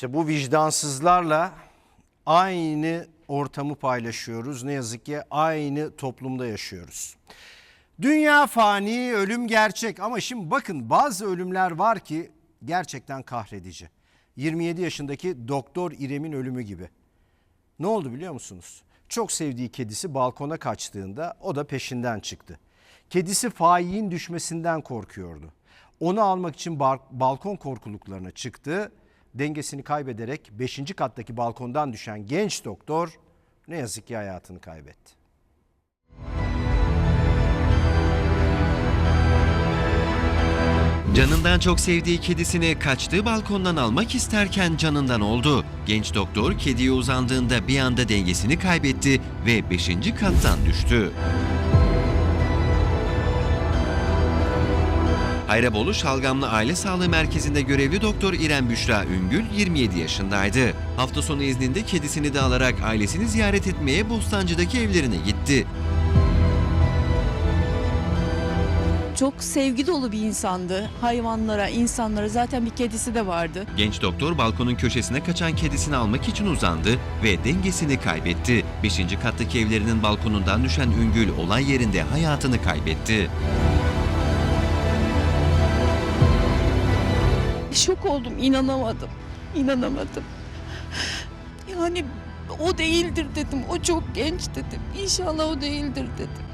İşte bu vicdansızlarla aynı ortamı paylaşıyoruz. Ne yazık ki aynı toplumda yaşıyoruz. Dünya fani, ölüm gerçek ama şimdi bakın bazı ölümler var ki gerçekten kahredici. 27 yaşındaki Doktor İrem'in ölümü gibi. Ne oldu biliyor musunuz? Çok sevdiği kedisi balkona kaçtığında o da peşinden çıktı. Kedisi failin düşmesinden korkuyordu. Onu almak için balkon korkuluklarına çıktı. Dengesini kaybederek 5. kattaki balkondan düşen genç doktor ne yazık ki hayatını kaybetti. Canından çok sevdiği kedisini kaçtığı balkondan almak isterken canından oldu. Genç doktor kediye uzandığında bir anda dengesini kaybetti ve 5. kattan düştü. Hayrabolu Şalgamlı Aile Sağlığı Merkezi'nde görevli doktor İrem Büşra Üngül 27 yaşındaydı. Hafta sonu izninde kedisini de alarak ailesini ziyaret etmeye Bostancı'daki evlerine gitti. Çok sevgi dolu bir insandı. Hayvanlara, insanlara zaten bir kedisi de vardı. Genç doktor balkonun köşesine kaçan kedisini almak için uzandı ve dengesini kaybetti. 5. kattaki evlerinin balkonundan düşen Üngül olay yerinde hayatını kaybetti. Şok oldum, inanamadım. İnanamadım. Yani o değildir dedim. O çok genç dedim. İnşallah o değildir dedim.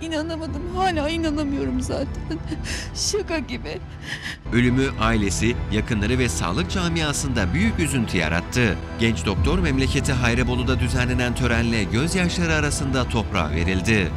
İnanamadım. Hala inanamıyorum zaten. Şaka gibi. Ölümü ailesi, yakınları ve sağlık camiasında büyük üzüntü yarattı. Genç doktor memleketi Hayrabolu'da düzenlenen törenle gözyaşları arasında toprağa verildi.